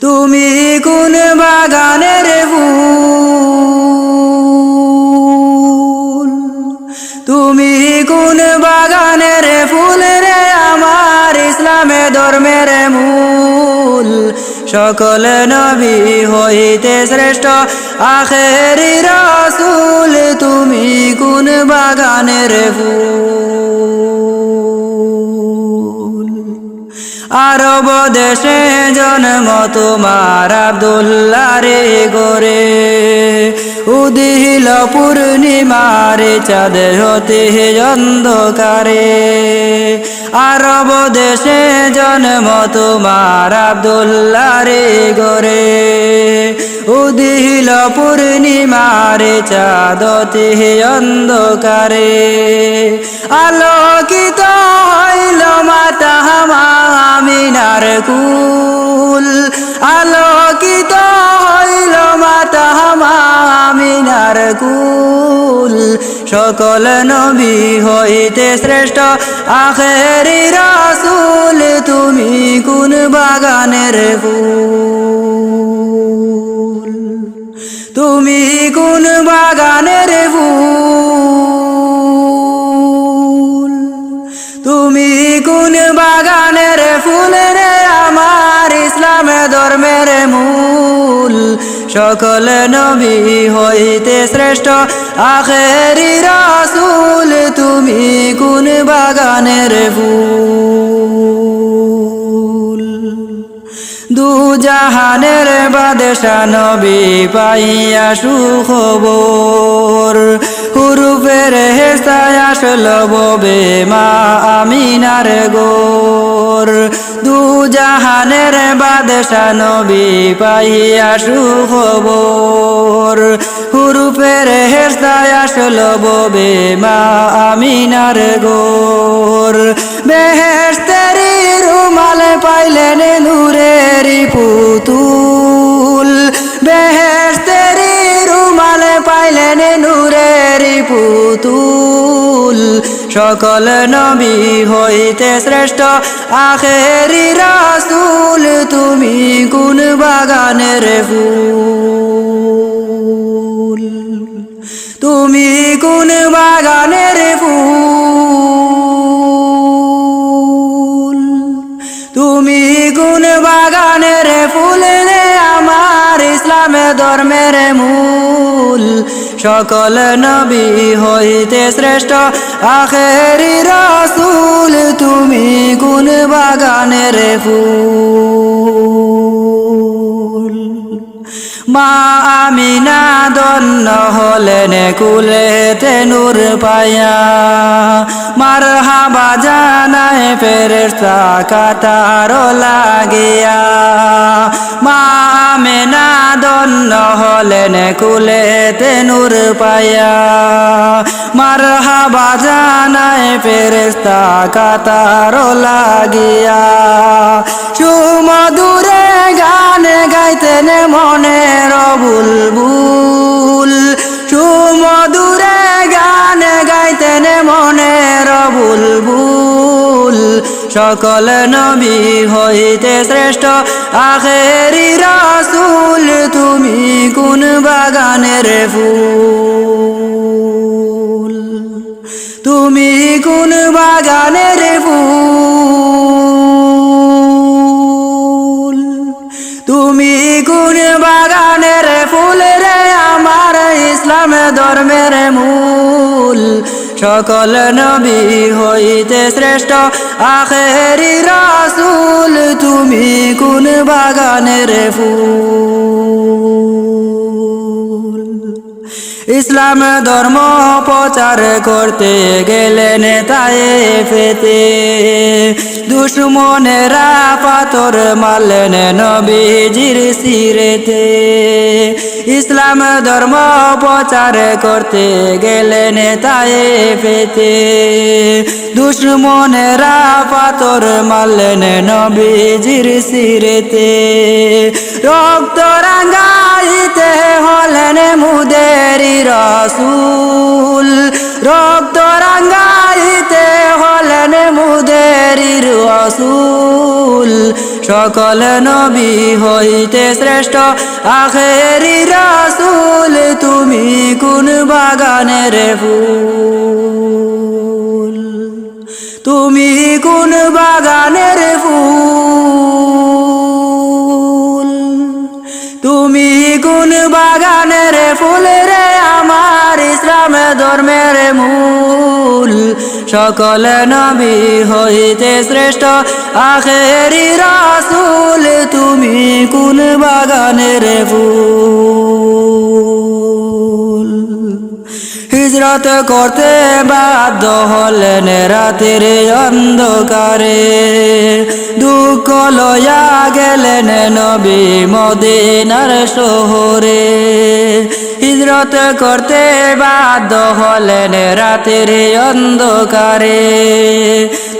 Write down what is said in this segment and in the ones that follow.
তুমি কোন বাগানের ফুল? তুমি কোন বাগানের ফুল রে? আমার ইসলামে ধর্মের মূল। সকল নবী হইতে শ্রেষ্ঠ আখেরি রসুল। তুমি কোন বাগানের ফুল? আরব দেশে জন্ম তোমার আব্দুল্লাহ রে গোরে। উদিল পূর্ণিমারে চাঁদ হতে অন্ধকারে। আরব দেশে জন্ম তোমার আব্দুল্লাহ রে গোরে। উদিল পূর্ণিমারে চাঁদতে অন্ধকারে। আলোকিত আমিনার কুল আলোকিত হইল মাতা আমিনার কুল। সকল নবী হইতে শ্রেষ্ঠ আখেরি রাসূল, তুমি কোন বাগানের ফুল? তুমি কোন বাগানের ফুল? তুমি কোন আমার ইসলাম ধর্মের মূল। সকল নবী হইতে শ্রেষ্ঠ। আখেরি রাসূল, তুমি কোন বাগানের ফুল? দু জাহানের বাদশা নবী পাইয়া সুখবর। হুরুফের হেসায় আসল ববে মা আমিনার গোর। জাহানের বাদশা নবী পাইয়া সুখবর। হুরুফের হেসায় আসল ববে মা আমিনার গোর। বেহেস্তেরি রুমাল পাইলেন নূরের পুতুল। সকল নবী হইতে শ্রেষ্ঠ। আখেরি রাসূল তুমি কোন বাগানের ফুল? তুমি কোন বাগানের ফুল? তুমি কোন বাগানের ফুল রে আমার ইসলাম ধর্মের মূল সকল নবী হইতে শ্রেষ্ঠ। আখেরি রাসুল তুমি গুণ বাগানের ফুল। মা আমিনা দন্ন হলেন কুলেতে নূর পায়া। মার হাবা জানায় ফেরেস্তা কাতার লাগিয়া। মা আমিনা দন্ন হলেন কুলেতে নূর পায়া। মার হাবা জানায় ফেরেস্তা কাতার লাগিয়া। সুমধুরে গান গাইতেন মনের বুলবুল, সুমধুরে গান গাইতেন মনের বুলবুল সকল নবী হইতে শ্রেষ্ঠ, আখেরি রাসূল তুমি কোন বাগানের ফুল। তুমি কোন বাগানের ফুল। ধর্মের মূল। সকল নবী হইতে শ্রেষ্ঠ আখেরি রাসুল। তুমি কোন বাগানের ফুল? ইসলাম ধর্ম প্রচার করতে গেলেন তাই ফেতে দুশ্মনেরা পাথর মারলেন নবীজির সিরেতে। ইসলাম ধর্ম প্রচার করতে গেলেন তাই ফেতে দুশ্মনেরা পাথর মারলেন নবীজির সিরেতে। রক্ত রাঙ্গাইতে রসুল। রক্ত রাঙ্গাইতে হলেন মুদেরি রসুল। সকল নবী হইতে শ্রেষ্ঠ আখেরি রসুল। তুমি কোন বাগানের ফুল? তুমি কোন বাগানের ফুল? তুমি কোন বাগানের ফুল রে আমার ইসলাম ধর্মের মূল, সকল নবী হইতে শ্রেষ্ঠ। আখেরি রাসূল, তুমি কোন বাগানের ফুল? হিজরত করতে বাধ্য হলেন রাতের অন্ধকারে। দুঃখ লয়া গেলেন নবী মদিনার শহরে। হিজরত করতে বাধ্য হলেন রাতের অন্ধকারে।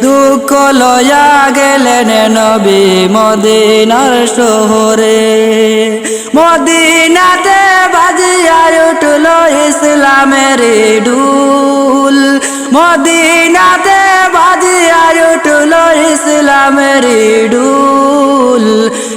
দুঃখ লয়া গেলেন নবী মদিনার শহরে। মদিনাতে বাজিয়ার উঠল ইসলামের ডুল। মদিনাতে বাজিয়ার উঠল ইসলামের ডুল।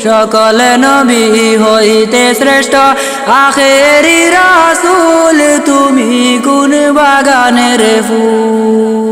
সকল নবী হইতে শ্রেষ্ঠ। আখেরি রসুল তুমি কোন বাগানের ফুল।